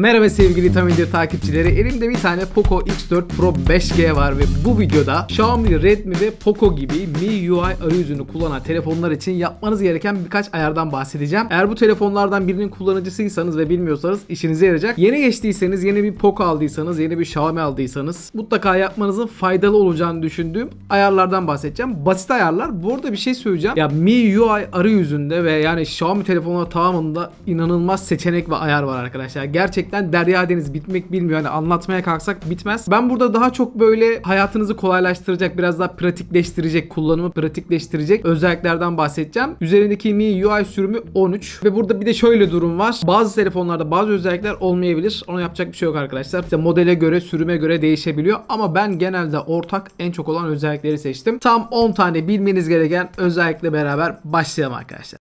Merhaba sevgili Tam Video takipçileri. Elimde bir tane Poco X4 Pro 5G var ve bu videoda Xiaomi, Redmi ve Poco gibi MIUI arayüzünü kullanan telefonlar için yapmanız gereken birkaç ayardan bahsedeceğim. Eğer bu telefonlardan birinin kullanıcısıysanız ve bilmiyorsanız işinize yarayacak. Yeni geçtiyseniz, yeni bir Poco aldıysanız, yeni bir Xiaomi aldıysanız mutlaka yapmanızın faydalı olacağını düşündüğüm ayarlardan bahsedeceğim. Basit ayarlar. Bu arada bir şey söyleyeceğim. Ya MIUI arayüzünde ve yani Xiaomi telefonlar tamamında inanılmaz seçenek ve ayar var arkadaşlar. Gerçekten derya deniz bitmek bilmiyor. Yani anlatmaya kalksak bitmez. Ben burada daha çok böyle hayatınızı kolaylaştıracak, biraz daha pratikleştirecek, kullanımı pratikleştirecek özelliklerden bahsedeceğim. Üzerindeki MIUI sürümü 13 ve burada bir de şöyle durum var. Bazı telefonlarda bazı özellikler olmayabilir. Ona yapacak bir şey yok arkadaşlar. İşte modele göre, sürüme göre değişebiliyor ama ben genelde ortak en çok olan özellikleri seçtim. Tam 10 tane bilmeniz gereken özellikle beraber başlayalım arkadaşlar.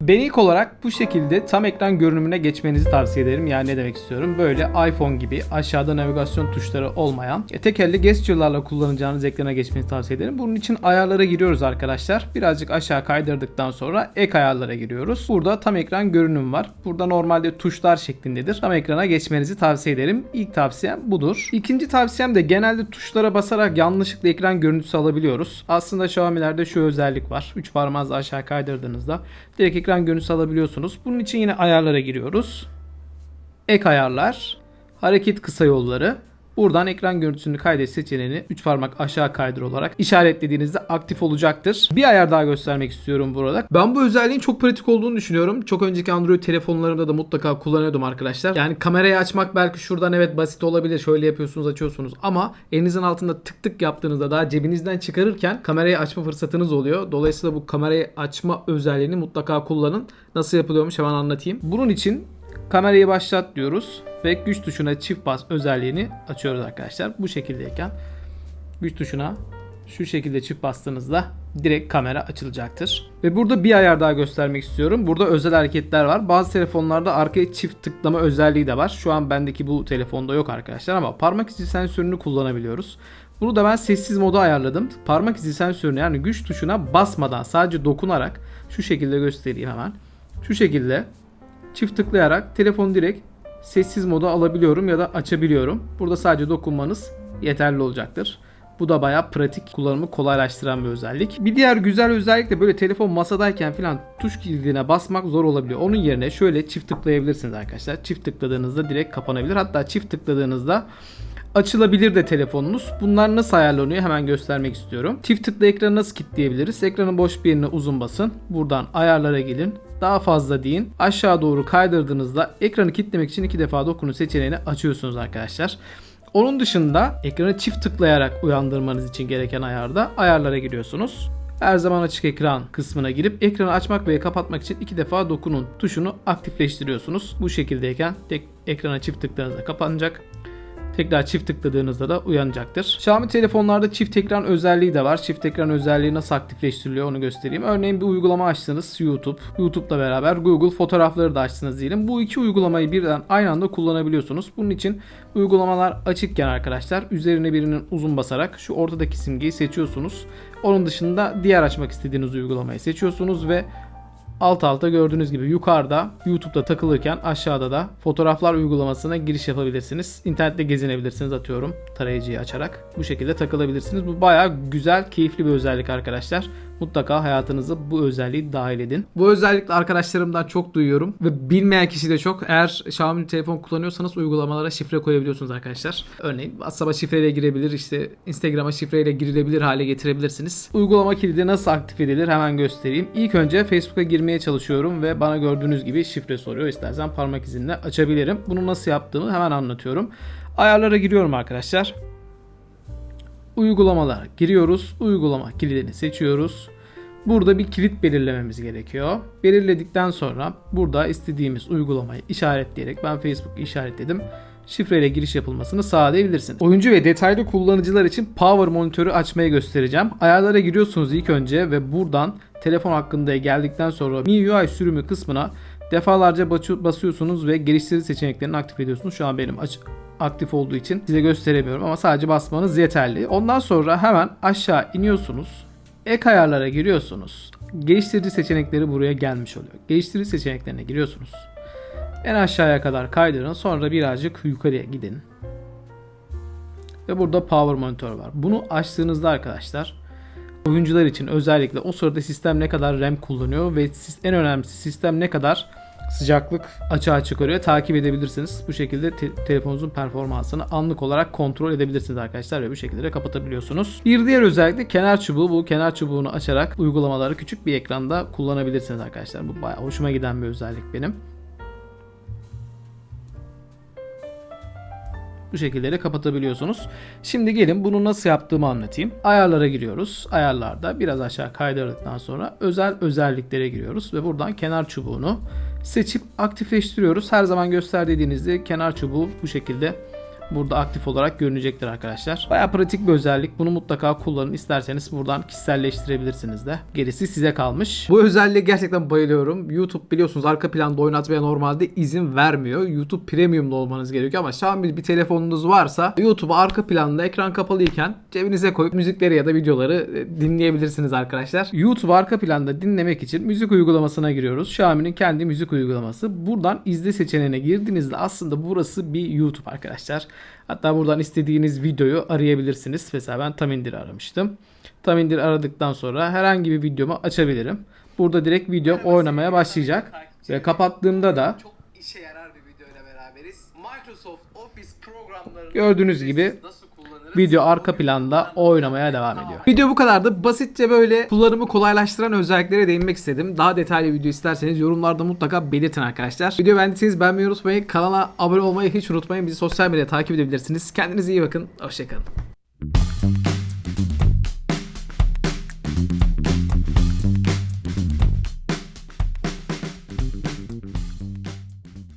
Ben ilk olarak bu şekilde tam ekran görünümüne geçmenizi tavsiye ederim. Yani ne demek istiyorum? Böyle iPhone gibi aşağıda navigasyon tuşları olmayan e, tek elle gesture'larla kullanacağınız ekrana geçmenizi tavsiye ederim. Bunun için ayarlara giriyoruz arkadaşlar. Birazcık aşağı kaydırdıktan sonra ek ayarlara giriyoruz. Burada tam ekran görünüm var. Burada normalde tuşlar şeklindedir. Tam ekrana geçmenizi tavsiye ederim. İlk tavsiyem budur. İkinci tavsiyem de genelde tuşlara basarak yanlışlıkla ekran görüntüsü alabiliyoruz. Aslında Xiaomi'lerde şu özellik var. 3 parmağınızı aşağı kaydırdığınızda direkt ekran görüntüsü alabiliyorsunuz. Bunun için yine ayarlara giriyoruz. Ek ayarlar, hareket kısa yolları. Buradan ekran görüntüsünü kaydet seçeneğini 3 parmak aşağı kaydır olarak işaretlediğinizde aktif olacaktır. Bir ayar daha göstermek istiyorum burada. Ben bu özelliğin çok pratik olduğunu düşünüyorum. Çok önceki Android telefonlarımda da mutlaka kullanıyordum arkadaşlar. Yani kamerayı açmak belki şuradan evet basit olabilir. Şöyle yapıyorsunuz açıyorsunuz ama elinizin altında tık tık yaptığınızda daha cebinizden çıkarırken kamerayı açma fırsatınız oluyor. Dolayısıyla bu kamerayı açma özelliğini mutlaka kullanın. Nasıl yapılıyormuş hemen anlatayım. Bunun için Kamerayı başlat diyoruz ve güç tuşuna çift bas özelliğini açıyoruz arkadaşlar. Bu şekildeyken güç tuşuna şu şekilde çift bastığınızda direkt kamera açılacaktır. Ve burada bir ayar daha göstermek istiyorum. Burada özel hareketler var. Bazı telefonlarda arkaya çift tıklama özelliği de var. Şu an bendeki bu telefonda yok arkadaşlar ama parmak izi sensörünü kullanabiliyoruz. Bunu da ben sessiz moda ayarladım. Parmak izi sensörünü yani güç tuşuna basmadan sadece dokunarak şu şekilde göstereyim hemen. Şu şekilde çift tıklayarak telefonu direkt sessiz moda alabiliyorum ya da açabiliyorum. Burada sadece dokunmanız yeterli olacaktır. Bu da bayağı pratik kullanımı kolaylaştıran bir özellik. Bir diğer güzel özellik de böyle telefon masadayken falan tuş kilidine basmak zor olabiliyor. Onun yerine şöyle çift tıklayabilirsiniz arkadaşlar. Çift tıkladığınızda direkt kapanabilir. Hatta çift tıkladığınızda açılabilir de telefonunuz. Bunlar nasıl ayarlanıyor hemen göstermek istiyorum. Çift tıkla ekranı nasıl kilitleyebiliriz? Ekranın boş bir yerine uzun basın. Buradan ayarlara gelin. Daha fazla deyin. Aşağı doğru kaydırdığınızda ekranı kilitlemek için iki defa dokunu seçeneğini açıyorsunuz arkadaşlar. Onun dışında ekranı çift tıklayarak uyandırmanız için gereken ayarda ayarlara giriyorsunuz. Her zaman açık ekran kısmına girip ekranı açmak ve kapatmak için iki defa dokunun tuşunu aktifleştiriyorsunuz. Bu şekildeyken tek ekrana çift tıkladığınızda kapanacak. Tekrar çift tıkladığınızda da uyanacaktır. Xiaomi telefonlarda çift ekran özelliği de var. Çift ekran özelliği nasıl aktifleştiriliyor onu göstereyim. Örneğin bir uygulama açtınız YouTube. YouTube'la beraber Google fotoğrafları da açtınız diyelim. Bu iki uygulamayı birden aynı anda kullanabiliyorsunuz. Bunun için uygulamalar açıkken arkadaşlar üzerine birinin uzun basarak şu ortadaki simgeyi seçiyorsunuz. Onun dışında diğer açmak istediğiniz uygulamayı seçiyorsunuz ve alt alta gördüğünüz gibi yukarıda YouTube'da takılırken aşağıda da fotoğraflar uygulamasına giriş yapabilirsiniz. İnternette gezinebilirsiniz atıyorum tarayıcıyı açarak. Bu şekilde takılabilirsiniz. Bu bayağı güzel, keyifli bir özellik arkadaşlar. Mutlaka hayatınıza bu özelliği dahil edin. Bu özellikle arkadaşlarımdan çok duyuyorum ve bilmeyen kişi de çok. Eğer Xiaomi telefon kullanıyorsanız uygulamalara şifre koyabiliyorsunuz arkadaşlar. Örneğin WhatsApp'a şifreyle girebilir, işte Instagram'a şifreyle girilebilir hale getirebilirsiniz. Uygulama kilidi nasıl aktif edilir hemen göstereyim. İlk önce Facebook'a girmeye çalışıyorum ve bana gördüğünüz gibi şifre soruyor. İstersen parmak izinle açabilirim. Bunu nasıl yaptığımı hemen anlatıyorum. Ayarlara giriyorum arkadaşlar uygulamalara giriyoruz. Uygulama kilidini seçiyoruz. Burada bir kilit belirlememiz gerekiyor. Belirledikten sonra burada istediğimiz uygulamayı işaretleyerek ben Facebook işaretledim. Şifreyle giriş yapılmasını sağlayabilirsiniz. Oyuncu ve detaylı kullanıcılar için Power monitörü açmayı göstereceğim. Ayarlara giriyorsunuz ilk önce ve buradan telefon hakkında geldikten sonra MIUI sürümü kısmına defalarca basıyorsunuz ve geliştirici seçeneklerini aktif ediyorsunuz. Şu an benim aç aktif olduğu için size gösteremiyorum ama sadece basmanız yeterli. Ondan sonra hemen aşağı iniyorsunuz. Ek ayarlara giriyorsunuz. Geliştirici seçenekleri buraya gelmiş oluyor. Geliştirici seçeneklerine giriyorsunuz. En aşağıya kadar kaydırın. Sonra birazcık yukarıya gidin. Ve burada power monitör var. Bunu açtığınızda arkadaşlar oyuncular için özellikle o sırada sistem ne kadar RAM kullanıyor ve en önemlisi sistem ne kadar sıcaklık açığa çıkarıyor takip edebilirsiniz. Bu şekilde te- telefonunuzun performansını anlık olarak kontrol edebilirsiniz arkadaşlar ve bu şekilde de kapatabiliyorsunuz. Bir diğer özellik de kenar çubuğu. Bu kenar çubuğunu açarak uygulamaları küçük bir ekranda kullanabilirsiniz arkadaşlar. Bu bayağı hoşuma giden bir özellik benim. Bu şekilde de kapatabiliyorsunuz. Şimdi gelin bunu nasıl yaptığımı anlatayım. Ayarlara giriyoruz. Ayarlarda biraz aşağı kaydırdıktan sonra özel özelliklere giriyoruz ve buradan kenar çubuğunu seçip aktifleştiriyoruz. Her zaman gösterdiğinizde kenar çubuğu bu şekilde burada aktif olarak görünecektir arkadaşlar. Baya pratik bir özellik. Bunu mutlaka kullanın. İsterseniz buradan kişiselleştirebilirsiniz de. Gerisi size kalmış. Bu özelliğe gerçekten bayılıyorum. YouTube biliyorsunuz arka planda oynatmaya normalde izin vermiyor. YouTube Premium'da olmanız gerekiyor ama Xiaomi bir telefonunuz varsa YouTube'u arka planda ekran kapalıyken cebinize koyup müzikleri ya da videoları e, dinleyebilirsiniz arkadaşlar. YouTube arka planda dinlemek için müzik uygulamasına giriyoruz. Xiaomi'nin kendi müzik uygulaması. Buradan izle seçeneğine girdiğinizde aslında burası bir YouTube arkadaşlar. Hatta buradan istediğiniz videoyu arayabilirsiniz. Mesela ben Tamindir'i aramıştım. Tamindir aradıktan sonra herhangi bir videomu açabilirim. Burada direkt videom oynamaya başlayacak. Ve kapattığımda da çok işe yarar bir video ile beraberiz. Microsoft Office programlarını Gördüğünüz gibi nasıl? Video arka planda oynamaya devam ediyor. Video bu kadardı. Basitçe böyle kullanımı kolaylaştıran özelliklere değinmek istedim. Daha detaylı video isterseniz yorumlarda mutlaka belirtin arkadaşlar. Video beğendiyseniz beğenmeyi unutmayın. Kanala abone olmayı hiç unutmayın. Bizi sosyal medyada takip edebilirsiniz. Kendinize iyi bakın. Hoşçakalın.